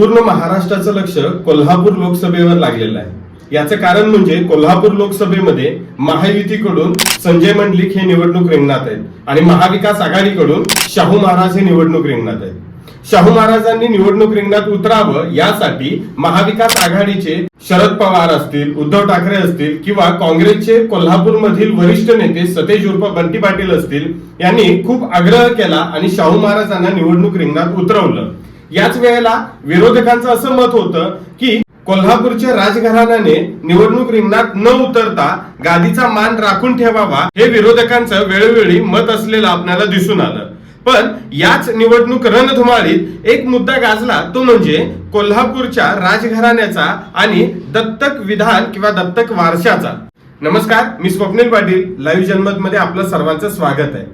पूर्ण महाराष्ट्राचं लक्ष कोल्हापूर लोकसभेवर लागलेलं आहे. याचं कारण म्हणजे कोल्हापूर लोकसभेमध्ये महायुतीकडून संजय मंडलिक हे निवडणूक रिंगणात आहेत आणि महाविकास आघाडीकडून शाहू महाराज हे निवडणूक रिंगणात आहेत. शाहू महाराजांनी निवडणूक रिंगणात उतरावं यासाठी महाविकास आघाडीचे शरद पवार असतील उद्धव ठाकरे असतील किंवा काँग्रेसचे कोल्हापूरमधील वरिष्ठ नेते सतेज उर्फ बंटी पाटील असतील यांनी खूप आग्रह केला आणि शाहू महाराजांना निवडणूक रिंगणात उतरवलं. याच वेळेला विरोधकांचं असं मत होतं की कोल्हापूरच्या राजघराण्याने निवडणूक रिंगणात न उतरता गादीचा मान राखून ठेवावा हे विरोधकांचं वेळोवेळी मत असलेलं आपल्याला दिसून आलं. पण याच निवडणूक रणधुमाळीत एक मुद्दा गाजला तो म्हणजे कोल्हापूरच्या राजघराण्याचा आणि दत्तक विधान किंवा दत्तक वारशाचा. नमस्कार मी स्वप्नील पाटील लाईव्ह जनमत मध्ये आपलं सर्वांचं स्वागत आहे.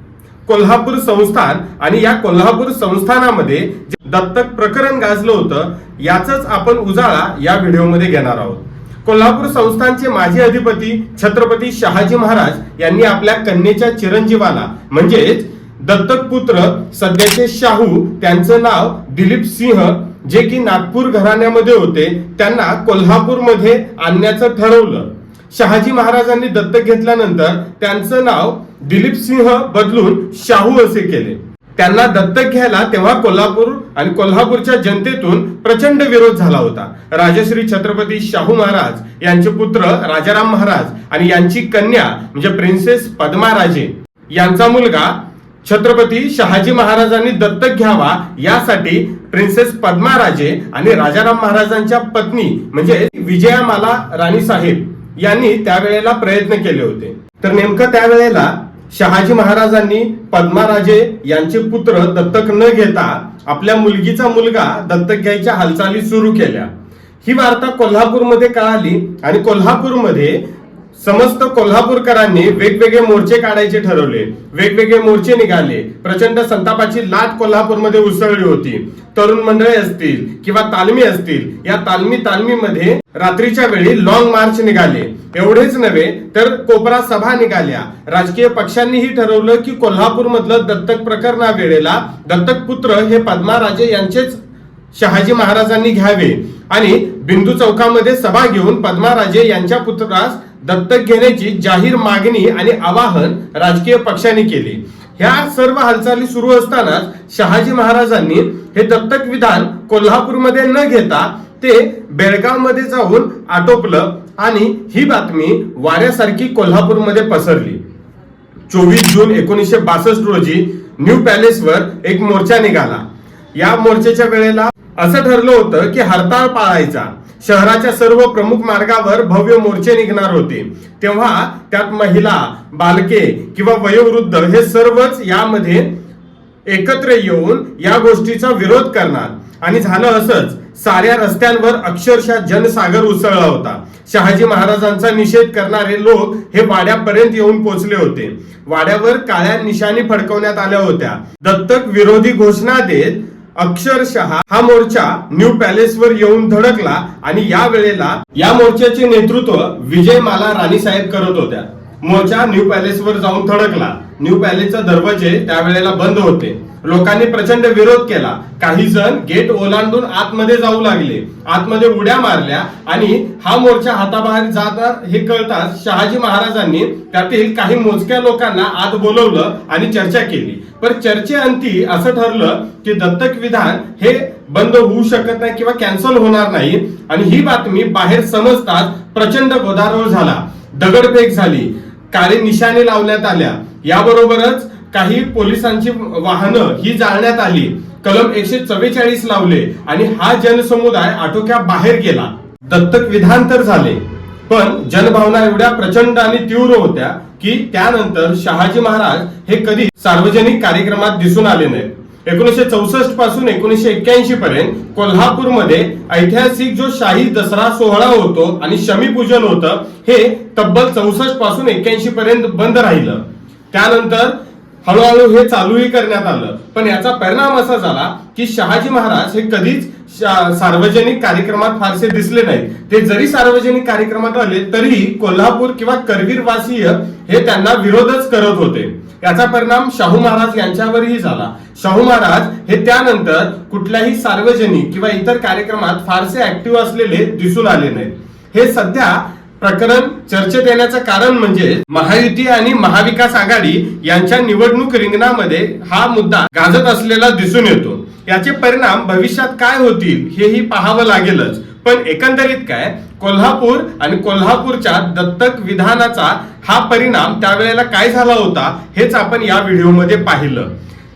कोल्हापूर संस्थान आणि या कोल्हापूर संस्थानामध्ये दत्तक प्रकरण गाजलं होतं याचाच आपण उजाळा या व्हिडिओमध्ये घेणार आहोत. कोल्हापूर संस्थानचे माजी अधिपती छत्रपती शहाजी महाराज यांनी आपल्या कन्येच्या चिरंजीवाला म्हणजेच दत्तक पुत्र सध्याचे शाहू त्यांचं नाव दिलीप सिंह जे की नागपूर घराण्यामध्ये होते त्यांना कोल्हापूरमध्ये आणण्याचं ठरवलं. शहाजी महाराजांनी दत्तक घेतल्यानंतर त्यांचं नाव दिलीप सिंह बदलून शाहू असे केले. त्यांना दत्तक घ्यायला तेव्हा कोल्हापूर आणि कोल्हापूरच्या जनतेतून प्रचंड विरोध झाला होता. राजश्री छत्रपती शाहू महाराज यांचे पुत्र राजाराम महाराज आणि यांची कन्या म्हणजे प्रिन्सेस पद्माराजे यांचा मुलगा छत्रपती शहाजी महाराजांनी दत्तक घ्यावा यासाठी प्रिन्सेस पद्माराजे आणि राजाराम महाराजांच्या पत्नी म्हणजे विजयामाला राणी साहेब यांनी त्यावेळेला प्रयत्न केले होते. तर नेमकं त्यावेळेला शहाजी महाराजांनी पद्माराजे यांचे पुत्र दत्तक न घेता आपल्या मुलगीचा मुलगा दत्तक घ्यायच्या हालचाली सुरू केल्या. ही वार्ता कोल्हापूरमध्ये कळाली आणि कोल्हापूरमध्ये समस्त कोल्हापूरकरांनी वेगवेगळे मोर्चे काढायचे ठरवले. वेगवेगळे मोर्चे निघाले. प्रचंड संतापाची लाट कोल्हापूरमध्ये उसळली होती. तरुण मंडळी असतील किंवा तालमी असतील या तालमी तालमीमध्ये रात्रीच्या वेळी लॉंग मार्च निघाले. एवढेच नव्हे तर कोपरा सभा निघाल्या. राजकीय पक्षांनीही ठरवलं की कोल्हापूर मधलं दत्तक प्रकरणा वेळेला दत्तक पुत्र हे पद्माराजे यांचेच शहाजी महाराजांनी घ्यावे. आणि बिंदू चौकामध्ये सभा घेऊन पद्माराजे यांच्या पुत्रास दत्तक घेण्याची जाहीर मागणी आणि आवाहन राजकीय पक्षांनी केले. ह्या सर्व हालचाली सुरू असतानाच शहाजी महाराजांनी हे दत्तक विधान कोल्हापूरमध्ये न घेता ते बेळगावमध्ये जाऊन आटोपलं आणि ही बातमी वाऱ्यासारखी कोल्हापूरमध्ये पसरली. चोवीस जून एकोणीसशे बासष्ट रोजी न्यू पॅलेसवर एक मोर्चा निघाला. या मोर्चाच्या वेळेला असं ठरलं होतं की हरताळ पाळायचा. शहराच्या सर्व प्रमुख मार्गावर भव्य मोर्चे निघणार होते. तेव्हा त्यात महिला बालके किंवा वयोवृद्ध हे सर्वच यामध्ये एकत्र येऊन या गोष्टीचा विरोध करणार. आणि झालं असंच साऱ्या रस्त्यांवर अक्षरशः जनसागर उसळला होता. शहाजी महाराजांचा निषेध करणारे लोक हे वाड्यापर्यंत येऊन पोहोचले होते. वाड्यावर काळ्या निशाणी फडकवण्यात आल्या होत्या. दत्तक विरोधी घोषणा देत अक्षरशः हा मोर्चा न्यू पॅलेसवर येऊन धडकला आणि या वेळेला या मोर्चाचे नेतृत्व विजय माला राणी साहेब करत होत्या. मोर्चा न्यू पॅलेसवर जाऊन धडकला न्यू पॅलेसचे दरवाजे त्यावेळेला बंद होते. लोकांनी प्रचंड विरोध केला. काही जण गेट ओलांडून आतमध्ये जाऊ लागले. आतमध्ये उड्या मारल्या आणि हा मोर्चा हाताबाहेर जाणार हे कळताच शहाजी महाराजांनी त्यातील काही मोजक्या लोकांना आत बोलवलं आणि चर्चा केली. पण चर्चेअंती असं ठरलं की दत्तक विधान हे बंद होऊ शकत नाही किंवा कॅन्सल होणार नाही. आणि ही बातमी बाहेर समजताच प्रचंड गोदारोळ झाला. दगडफेक झाली. काळे निशाणे लावण्यात आल्या. याबरोबरच काही पोलिसांची वाहनं ही जाळण्यात आली. कलम एकशे चव्वेचाळीस लावले आणि हा जनसमुदाय आटोक्या बाहेर गेला. दत्तक विधान तर झाले. पण जनभावना एवढ्या प्रचंड आणि तीव्र होत्या की त्यानंतर शहाजी महाराज हे कधी सार्वजनिक कार्यक्रमात दिसून आले नाहीत. एकोणीसशे चौसष्टपासून एकोणीसशे एक्क्याऐंशी पर्यंत कोल्हापूरमध्ये ऐतिहासिक जो शाही दसरा सोहळा होतो आणि शमीपूजन होतं हे तब्बल चौसष्टपासून एक्क्याऐंशी पर्यंत बंद राहिलं. त्यानंतर हळूहळू हे चालूही करण्यात आलं. पण याचा परिणाम असा झाला की शहाजी महाराज हे कधीच सार्वजनिक कार्यक्रमात फारसे दिसले नाहीत. ते जरी सार्वजनिक कार्यक्रमात आले तरी कोल्हापूर किंवा करवीर वासीय हे त्यांना विरोधच करत होते. याचा परिणाम शाहू महाराज यांच्यावरही झाला. शाहू महाराज हे त्यानंतर कुठल्याही सार्वजनिक किंवा इतर कार्यक्रमात फारसे ऍक्टिव्ह असलेले दिसून आले नाहीत. हे सध्या प्रकरण चर्चेत येण्याचं कारण म्हणजे महायुती आणि महाविकास आघाडी यांच्या निवडणूक रिंगणामध्ये हा मुद्दा गाजत असलेला दिसून येतो. याचे परिणाम भविष्यात काय होतील हेही पाहावं लागेलच. पण एकंदरीत काय कोल्हापूर आणि कोल्हापूरच्या दत्तक विधानाचा हा परिणाम त्यावेळेला काय झाला होता हेच आपण या व्हिडिओमध्ये पाहिलं.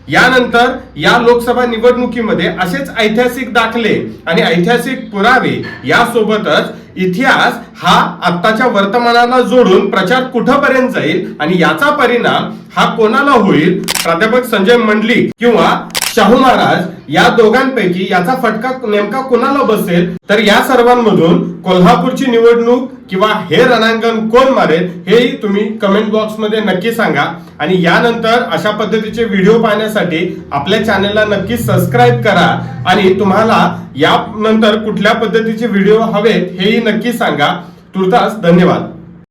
यानंतर या लोकसभा निवडणुकीमध्ये असेच ऐतिहासिक दाखले आणि ऐतिहासिक पुरावे यासोबतच इतिहास हा आत्ताच्या वर्तमानाला जोडून प्रचार कुठपर्यंत जाईल आणि याचा परिणाम हा कोणाला होईल प्राध्यापक संजय मंडलिक किंवा शाहू महाराज या दोघांपैकी याचा फटका नेमका कोणाला बसेल? तर या सर्वांमधून कोल्हापूरची निवडणूक किंवा हे रणांगण कोण मारेल हेही तुम्ही कमेंट बॉक्समध्ये नक्की सांगा. आणि यानंतर अशा पद्धतीचे व्हिडिओ पाहण्यासाठी आपल्या चॅनलला नक्की सबस्क्राईब करा. आणि तुम्हाला यानंतर कुठल्या पद्धतीचे व्हिडिओ हवेत हेही नक्की सांगा. तुर्तास धन्यवाद.